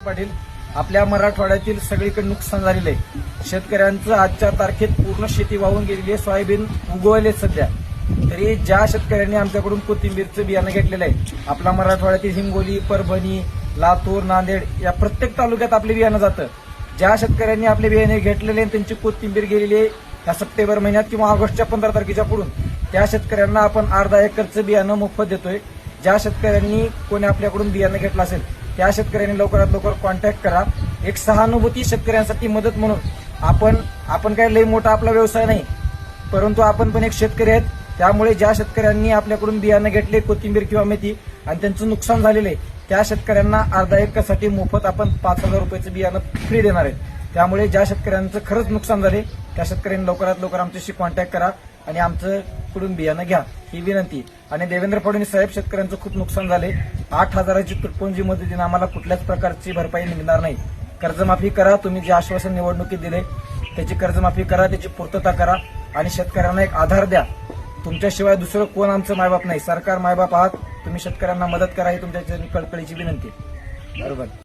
पाटील आपल्या मराठवाड्यातील सगळीकडे नुकसान झालेलं आहे. शेतकऱ्यांचं आजच्या तारखेत पूर्ण शेती वाहून गेलेली आहे. सोयाबीन उगवले सध्या. तरी ज्या शेतकऱ्यांनी आमच्याकडून कोथिंबीरचं बियाणं घेतलेलं आहे आपला मराठवाड्यातील हिंगोली परभणी लातूर नांदेड या प्रत्येक तालुक्यात आपले बियाणं जातं. ज्या शेतकऱ्यांनी आपले बियाणे घेतलेले आहे, त्यांची कोथिंबीर गेलेली आहे या सप्टेंबर महिन्यात किंवा ऑगस्टच्या पंधरा तारखेच्या पुढून त्या शेतकऱ्यांना आपण अर्धा एकरचं बियाणं मोफत देतोय. ज्या शेतकऱ्यांनी कोणी आपल्याकडून बियाणं घेतलं असेल त्या शेतकऱ्यांनी लवकरात लवकर कॉन्टॅक्ट करा. एक सहानुभूती शेतकऱ्यांसाठी मदत म्हणून. आपण आपण काय लई मोठा आपला व्यवसाय नाही परंतु आपण पण एक शेतकरी आहेत. त्यामुळे ज्या शेतकऱ्यांनी आपल्याकडून बियाणं घेतले कोथिंबीर किंवा मेथी आणि त्यांचं नुकसान झालेलं आहे त्या शेतकऱ्यांना अर्धा एकरसाठी मोफत आपण पाच हजार रुपयाचं बियाणं फ्री देणार आहे त्यामुळे ज्या शेतकऱ्यांचं खरंच नुकसान झाले त्या शेतकऱ्यांनी लवकरात लवकर आमच्याशी कॉन्टॅक्ट करा. आणि आमचं कडून बियाणं घ्या ही विनंती. आणि देवेंद्र फडणवीस साहेब शेतकऱ्यांचं खूप नुकसान झाले. आठ हजाराची तुटपुंजी मदतीने आम्हाला कुठल्याच प्रकारची भरपाई मिळणार नाही. कर्जमाफी करा तुम्ही जे आश्वासन निवडणुकीत दिले त्याची कर्जमाफी करा त्याची पूर्तता करा. आणि शेतकऱ्यांना एक आधार द्या. तुमच्याशिवाय दुसरं कोण आमचं मायबाप नाही. सरकार मायबाप आहात. तुम्ही शेतकऱ्यांना मदत करा ही तुमच्या कळकळीची विनंती. बरोबर.